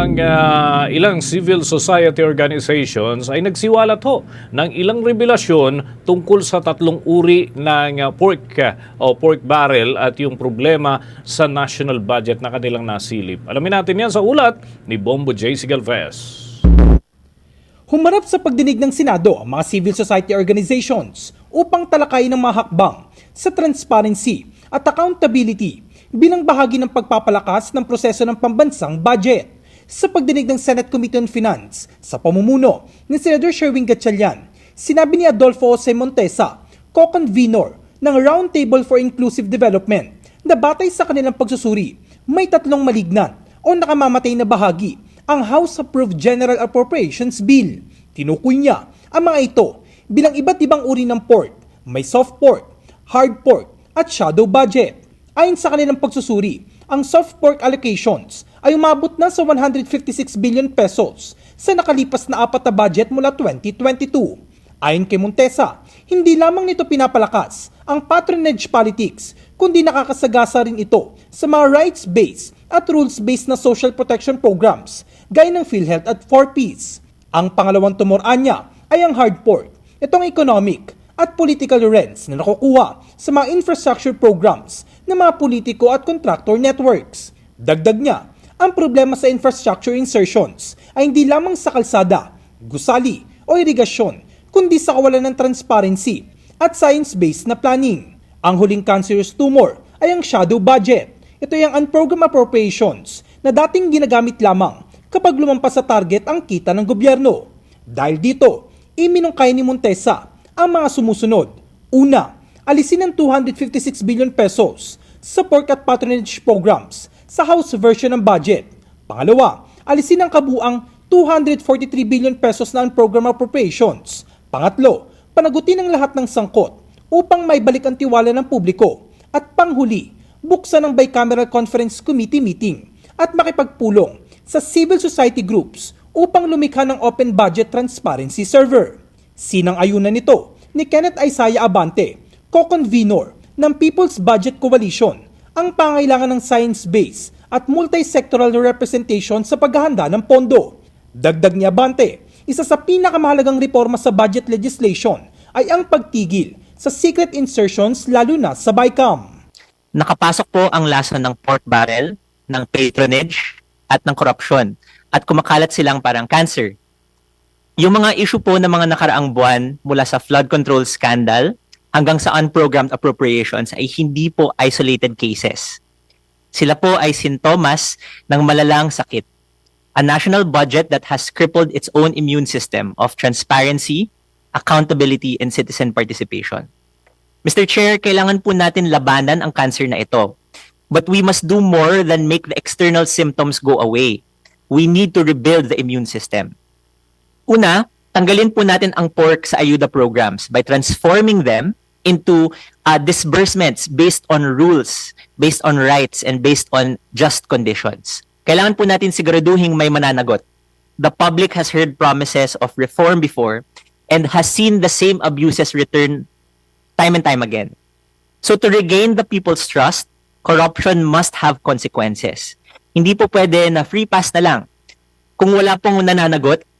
ang ah, ilang civil society organizations ay nagsiwalat ho ng ilang revelasyon tungkol sa tatlong uri ng ah, pork ah, o pork barrel at yung problema sa national budget na kanilang nasilip. Alamin natin yan sa ulat ni Bombo J. Sigalvez. Humarap sa pagdinig ng Senado ang mga civil society organizations upang talakayin ang mga hakbang sa transparency at accountability bilang bahagi ng pagpapalakas ng proseso ng pambansang budget. Sa pagdinig ng Senate Committee on Finance sa pamumuno ni Senator Sherwin Gatchalian, sinabi ni Adolfo Jose Montesa, co-convenor ng Roundtable for Inclusive Development, na batay sa kanilang pagsusuri, may tatlong malignan o nakamamatay na bahagi ang House-approved General Appropriations Bill. Tinukoy niya ang mga ito bilang iba't ibang uri ng pork, may soft pork, hard pork, at shadow budget. Ayon sa kanilang pagsusuri, ang soft pork allocations ay umabot na sa 156 billion pesos sa nakalipas na apat na budget mula 2022. Ayon kay Montesa, hindi lamang nito pinapalakas ang patronage politics, kundi nakakasagasa rin ito sa mga rights-based at rules-based na social protection programs gaya ng PhilHealth at 4Ps. Ang pangalawang tumor niya ay ang hard pork. Itong economic at political rents na nakukuha sa mga infrastructure programs ng mga politiko at contractor networks. Dagdag niya, ang problema sa infrastructure insertions ay hindi lamang sa kalsada, gusali o irigasyon, kundi sa kawalan ng transparency at science-based na planning. Ang huling cancerous tumor ay ang shadow budget. Ito ay ang unprogrammed appropriations na dating ginagamit lamang kapag lumampas sa target ang kita ng gobyerno. Dahil dito, iminungkay ni Montesa ang mga sumusunod. Una, alisin ang 256 billion pesos sa pork at patronage programs sa House version ng budget. Pangalawa, alisin ang kabuang 243 billion pesos na program appropriations. Pangatlo, panagutin ang lahat ng sangkot upang may balik ang tiwala ng publiko. At panghuli, buksan ang Bicameral Conference Committee meeting at makipagpulong sa civil society groups upang lumikha ng open budget transparency server. Sinang ayunan nito ni Kenneth Isaiah Abante, co-convenor ng People's Budget Coalition, ang pangailangan ng science-based at multi-sectoral representation sa paghahanda ng pondo. Dagdag ni Abante, isa sa pinakamahalagang reforma sa budget legislation ay ang pagtigil sa secret insertions lalo na sa BICAM. nakapasok po ang lason ng pork barrel, ng patronage, at ng korupsyon. At kumakalat silang parang cancer. Yung mga issue po ng mga nakaraang buwan mula sa flood control scandal hanggang sa unprogrammed appropriations ay hindi po isolated cases. Sila po ay sintomas ng malalang sakit. A national budget that has crippled its own immune system of transparency, accountability, and citizen participation. Mr. Chair, kailangan po natin labanan ang cancer na ito. But we must do more than make the external symptoms go away. We need to rebuild the immune system. Una, tanggalin po natin ang pork sa ayuda programs by transforming them into uh, disbursements based on rules, based on rights, and based on just conditions. Kailangan po natin siguraduhin may mananagot. The public has heard promises of reform before and has seen the same abuses return time and time again. So to regain the people's trust, corruption must have consequences. Hindi po pwede na free pass na lang. Kung wala pong nananagot,